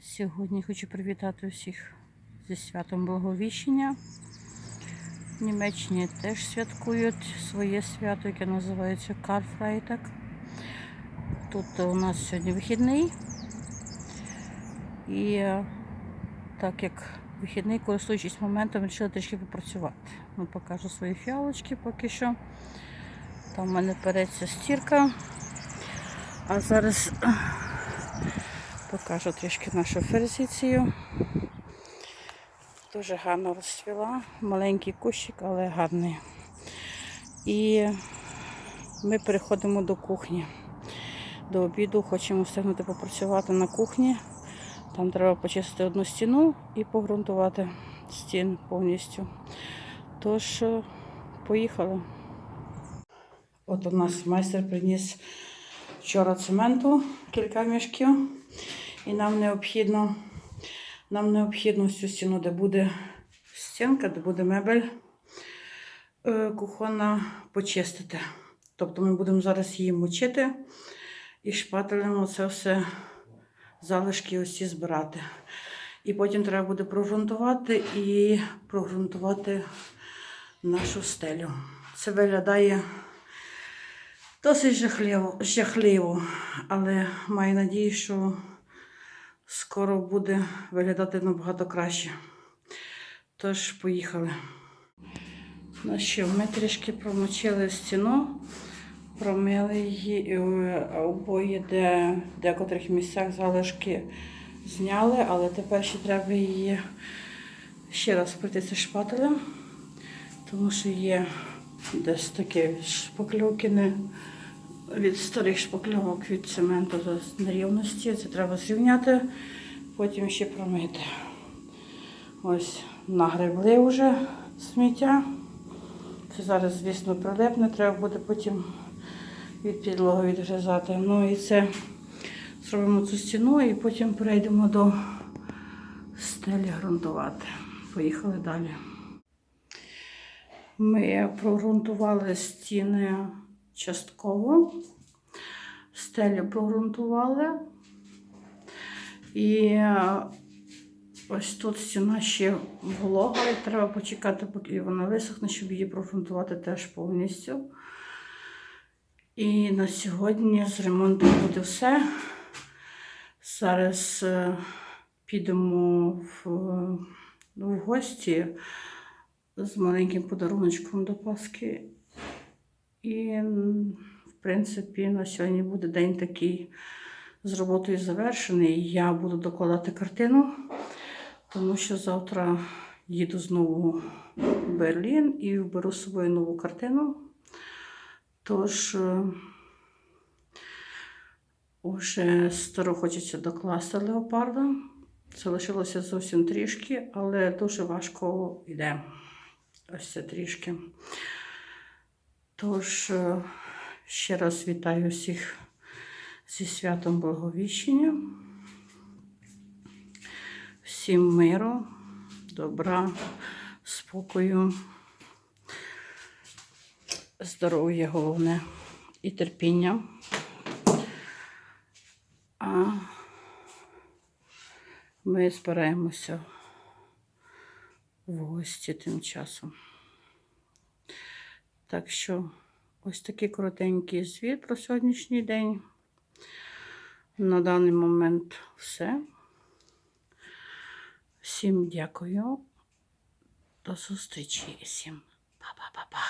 Сьогодні хочу привітати всіх зі святом Благовіщення. В Німеччині теж святкують своє свято, яке називається Карфрайтак. Тут у нас сьогодні вихідний. І е, так як вихідний, користуючись моментом, вирішила трішки попрацювати. Ну, покажу свої фіалочки поки що. Там в мене переться стірка. А зараз покажу трішки нашу ферзицію. Дуже гарно розцвіла. Маленький кущик, але гарний. І ми переходимо до кухні. До обіду хочемо встигнути попрацювати на кухні. Там треба почистити одну стіну і погрунтувати стін повністю. Тож, поїхали. От у нас майстер приніс вчора цементу, кілька мішків. І нам необхідно, нам необхідно цю стіну, де буде стінка, де буде мебель е, кухонна, почистити. Тобто ми будемо зараз її мочити і шпателем це все залишки усі збирати. І потім треба буде прогрунтувати і прогрунтувати нашу стелю. Це виглядає досить жахливо, жахливо, але маю надію, що скоро буде виглядати набагато краще. Тож, поїхали. Ну що, ми трішки промочили стіну, промили її, е, обоє, де в декотрих місцях залишки зняли, але тепер ще треба її ще раз пройтися шпателем, тому що є десь такі шпакльовки від старих шпакльовок від цементу до нерівності. Це треба зрівняти, потім ще промити. Ось нагребли вже сміття. Це зараз, звісно, прилипне, треба буде потім від підлоги відгризати. Ну і це зробимо цю стіну і потім перейдемо до стелі ґрунтувати. Поїхали далі. Ми прогрунтували стіни частково, стелю прогрунтували. І е, ось тут стіна ще волога, і треба почекати, поки вона висохне, щоб її прогрунтувати теж повністю. І на сьогодні з ремонтом буде все. Зараз е, підемо в, ну, в гості з маленьким подаруночком до Пасхи. І, в принципі, на сьогодні буде день такий з роботою завершений. Я буду докладати картину, тому що завтра їду знову в Берлін і беру з собою нову картину. Тож, е, уже стару хочеться докласти леопарда. Це лишилося зовсім трішки, але дуже важко йде. Ось це трішки. Тож, е, ще раз вітаю всіх зі святом Благовіщення. Всім миру, добра, спокою, здоров'я головне і терпіння. А ми збираємося в гості тим часом. Так що ось такий коротенький звіт про сьогоднішній день. На даний момент все. Всім дякую. До зустрічі. Всім па-па-па-па.